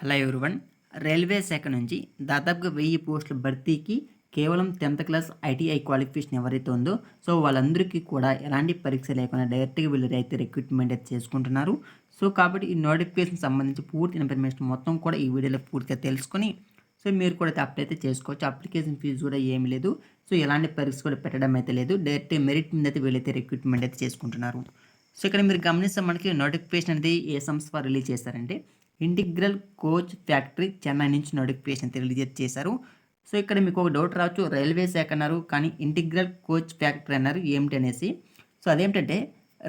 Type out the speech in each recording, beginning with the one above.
Hello everyone railway శాఖ నుంచి దాదాపుగా వెయ్యి పోస్టుల భర్తీకి కేవలం టెన్త్ క్లాస్ ఐటీఐ క్వాలిఫికేషన్ ఎవరైతే ఉందో సో వాళ్ళందరికీ కూడా ఎలాంటి పరీక్ష లేకుండా డైరెక్ట్గా వీళ్ళు అయితే రిక్రూట్మెంట్ అయితే చేసుకుంటున్నారు. సో కాబట్టి ఈ నోటిఫికేషన్ సంబంధించి పూర్తి ఇన్ఫర్మేషన్ మొత్తం కూడా ఈ వీడియోలో పూర్తిగా తెలుసుకొని సో మీరు కూడా అయితే అప్లై అయితే చేసుకోవచ్చు. అప్లికేషన్ ఫీజు కూడా ఏమీ లేదు. సో ఎలాంటి పరీక్ష కూడా పెట్టడం అయితే లేదు. డైరెక్ట్ మెరిట్ మీద అయితే వీళ్ళైతే రిక్రూట్మెంట్ అయితే చేసుకుంటున్నారు. సో ఇక్కడ మీరు గమనిస్తే మనకి నోటిఫికేషన్ అనేది ఏ సంస్థ రిలీజ్ చేశారంటే ఇంటిగ్రల్ కోచ్ ఫ్యాక్టరీ చెన్నై నుంచి నోటిఫికేషన్ రిలీజ్ చేశారు. సో ఇక్కడ మీకు ఒక డౌట్ రావచ్చు. రైల్వే శాఖ అన్నారు కానీ ఇంటిగ్రల్ కోచ్ ఫ్యాక్టరీ అన్నారు ఏమిటి అనేసి. సో అదేమిటంటే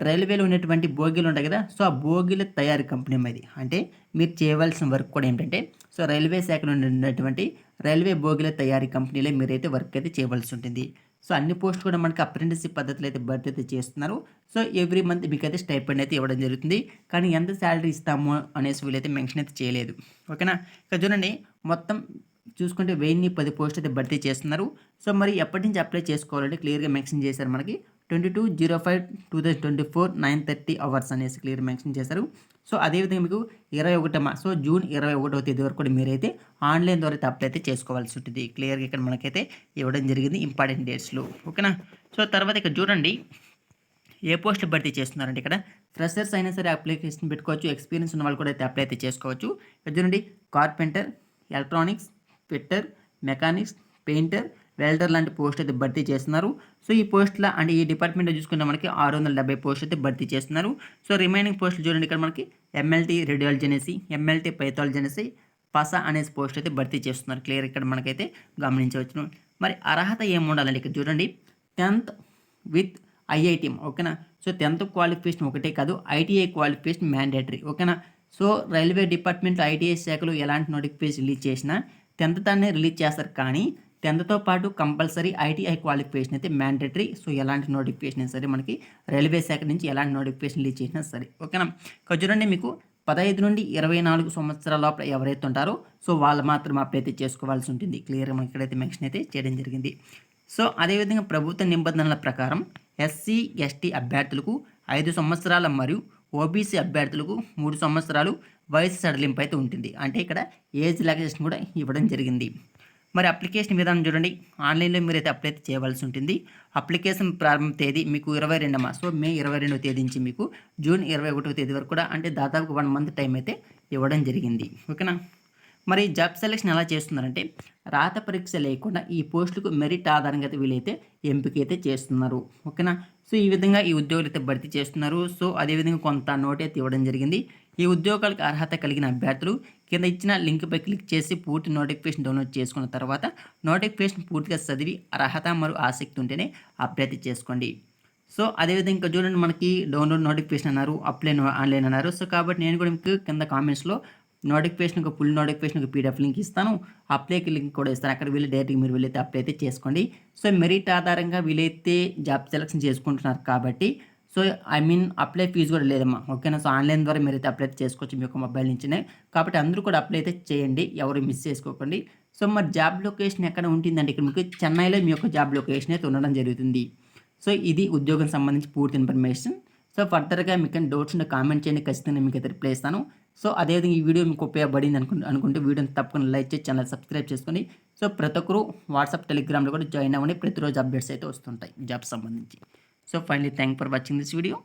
రైల్వేలో ఉన్నటువంటి బోగీలు ఉంటాయి కదా సో ఆ బోగీల తయారీ కంపెనీ అది అంటే మీరు చేయవలసిన వర్క్ కూడా ఏంటంటే సో రైల్వే శాఖలో ఉన్నటువంటి రైల్వే బోగీల తయారీ కంపెనీలో మీరైతే వర్క్ అయితే చేయవలసి ఉంటుంది. సో అన్ని పోస్ట్ కూడా మనకి అప్రెంటిస్షిప్ పద్ధతిలో అయితే భర్తీ అయితే చేస్తున్నారు. సో ఎవ్రీ మంత్ మీకు అయితే స్టైపెండ్ అయితే ఇవ్వడం జరుగుతుంది. కానీ ఎంత శాలరీ ఇస్తాము అనేసి వీళ్ళైతే మెన్షన్ అయితే చేయలేదు. ఓకేనా? ఇక చూడండి మొత్తం చూసుకుంటే వెయ్యిన్ని పది పోస్ట్ అయితే భర్తీ చేస్తున్నారు. సో మరి ఎప్పటి నుంచి అప్లై చేసుకోవాలంటే క్లియర్గా మెన్షన్ చేశారు మనకి twenty two zero five two thousand twenty four nine thirty hours అనేసి క్లియర్ మెన్షన్ చేశారు. సో అదేవిధంగా మీకు ఇరవై ఒకటమ? సో జూన్ ఇరవై ఒకటో తేదీ వరకు కూడా మీరైతే ఆన్లైన్ ద్వారా అయితే అప్లై అయితే చేసుకోవాల్సి ఉంటుంది. క్లియర్గా ఇక్కడ మనకైతే ఇవ్వడం జరిగింది ఇంపార్టెంట్ డేట్స్లో. ఓకేనా? సో తర్వాత ఇక్కడ చూడండి. ఏ పోస్టులు భర్తీ చేస్తున్నారంటే ఇక్కడ ఫ్రెషర్స్ అయినా సరే అప్లికేషన్ పెట్టుకోవచ్చు. ఎక్స్పీరియన్స్ ఉన్న వాళ్ళు కూడా అయితే అప్లై అయితే చేసుకోవచ్చు. ఇక్కడ చూడండి carpenter electronics fitter mechanics painter welder లాంటి పోస్ట్ అయితే భర్తీ చేస్తున్నారు. సో ఈ పోస్ట్లో అంటే ఈ డిపార్ట్మెంట్లో చూసుకుంటే మనకి ఆరు వందల డెబ్బై పోస్ట్ అయితే భర్తీ చేస్తున్నారు. సో రిమైనింగ్ పోస్టులు చూడండి ఇక్కడ మనకి ఎంఎల్టీ రేడియాలజీ అనేసి ఎంఎల్టీ పైథాలజీ అనేసి అనేసి పోస్ట్ అయితే భర్తీ చేస్తున్నారు. క్లియర్ ఇక్కడ మనకైతే గమనించవచ్చు. మరి అర్హత ఏముండాలండి ఇక్కడ చూడండి. టెన్త్ విత్ ఐఐటి ఓకేనా? సో టెన్త్ క్వాలిఫికేషన్ ఒకటే కాదు ఐటీఐ క్వాలిఫికేషన్ మ్యాండేటరీ ఓకేనా? సో రైల్వే డిపార్ట్మెంట్ ఐటీఐ శాఖలు ఎలాంటి నోటిఫికేషన్ రిలీజ్ చేసినా టెన్త్ తానే రిలీజ్ చేస్తారు. కానీ టెన్త్తో పాటు కంపల్సరీ ఐటీఐ క్వాలిఫికేషన్ అయితే మ్యాండేటరీ. సో ఎలాంటి నోటిఫికేషన్ అయినా సరే మనకి రైల్వే శాఖ నుంచి ఎలాంటి నోటిఫికేషన్ ఇచ్చేసినా చేసినా సరే. ఓకేనా? ఇక్కడ చూడండి మీకు పదహైదు నుండి ఇరవై నాలుగు సంవత్సరాల లోపల ఎవరైతే ఉంటారో సో వాళ్ళు మాత్రం అప్లై అయితే చేసుకోవాల్సి ఉంటుంది. క్లియర్గా మనకి ఇక్కడైతే మెన్షన్ అయితే చేయడం జరిగింది. సో అదేవిధంగా ప్రభుత్వ నిబంధనల ప్రకారం ఎస్సీ ఎస్టీ అభ్యర్థులకు ఐదు సంవత్సరాల మరియు ఓబీసీ అభ్యర్థులకు మూడు సంవత్సరాలు వయసు సడలింపు అయితే ఉంటుంది. అంటే ఇక్కడ ఏజ్ రిలాక్సేషన్ కూడా ఇవ్వడం జరిగింది. మరి అప్లికేషన్ విధానం చూడండి. ఆన్లైన్లో మీరు అయితే అప్లై చేయవలసి ఉంటుంది. అప్లికేషన్ ప్రారంభ తేదీ మీకు ఇరవై రెండవ సో మే ఇరవై రెండవ తేదీ నుంచి మీకు జూన్ ఇరవై ఒకటవ తేదీ వరకు కూడా అంటే దాదాపు వన్ మంత్ టైం అయితే ఇవ్వడం జరిగింది. ఓకేనా? మరి జాబ్ సెలెక్షన్ ఎలా చేస్తున్నారంటే రాత పరీక్ష లేకుండా ఈ పోస్టులకు మెరిట్ ఆధారంగా అయితే ఎంపిక అయితే చేస్తున్నారు. ఓకేనా? సో ఈ విధంగా ఈ ఉద్యోగులు అయితే భర్తీ చేస్తున్నారు. సో అదేవిధంగా కొంత నోట్ అయితే ఇవ్వడం జరిగింది. ఈ ఉద్యోగాలకు అర్హత కలిగిన అభ్యర్థులు కింద ఇచ్చిన లింక్పై క్లిక్ చేసి పూర్తి నోటిఫికేషన్ డౌన్లోడ్ చేసుకున్న తర్వాత నోటిఫికేషన్ పూర్తిగా చదివి అర్హత మరియు ఆసక్తి ఉంటేనే అభ్యర్థి చేసుకోండి. సో అదేవిధంగా ఇంకా చూడండి మనకి డౌన్లోడ్ నోటిఫికేషన్ అన్నారు అప్లై ఆన్లైన్ అన్నారు. సో కాబట్టి నేను కూడా మీకు కింద కామెంట్స్లో నోటిఫికేషన్ ఒక ఫుల్ నోటిఫికేషన్ ఒక పీడిఎఫ్ లింక్ ఇస్తాను. అప్లైకి లింక్ కూడా ఇస్తాను. అక్కడ వెళ్ళి డైరెక్ట్గా మీరు వెళ్ళైతే అప్లై అయితే చేసుకోండి. సో మెరిట్ ఆధారంగా వీలైతే జాబ్ సెలెక్షన్ చేసుకుంటున్నారు కాబట్టి so I mean apply fee కూడా లేదమ్మా. ఓకేనా సో ఆన్లైన్ ద్వారా మీరు అయితే అప్లై చేసుకోవచ్చు మీ యొక్క మొబైల్ నుంచినే. కాబట్టి అందరూ కూడా అప్లై అయితే చేయండి. ఎవరు మిస్ చేసుకోకండి. సో మరి జాబ్ లొకేషన్ ఎక్కడ ఉంటుందంటే ఇక్కడ మీకు చెన్నైలో మీ యొక్క జాబ్ లొకేషన్ అయితే ఉండడం జరుగుతుంది. సో ఇది ఉద్యోగం సంబంధించి పూర్తి ఇన్ఫర్మేషన్ సో ఫర్దర్గా మీకు డౌట్స్ ఉంటే కామెంట్ చేయండి. ఖచ్చితంగా మీకు అయితే రిప్లై ఇస్తాను. సో అదేవిధంగా ఈ వీడియో మీకు ఉపయోగపడింది అనుకుంటే అనుకుంటే వీడియోని తప్పకుండా లైక్ చేసి ఛానల్ సబ్స్క్రైబ్ చేసుకోండి సో ప్రతి ఒక్కరు వాట్సాప్ టెలిగ్రామ్లో కూడా జాయిన్ అవ్వండి. ప్రతిరోజు అప్డేట్స్ అయితే వస్తుంటాయి జాబ్ సంబంధించి. So finally thank for watching this video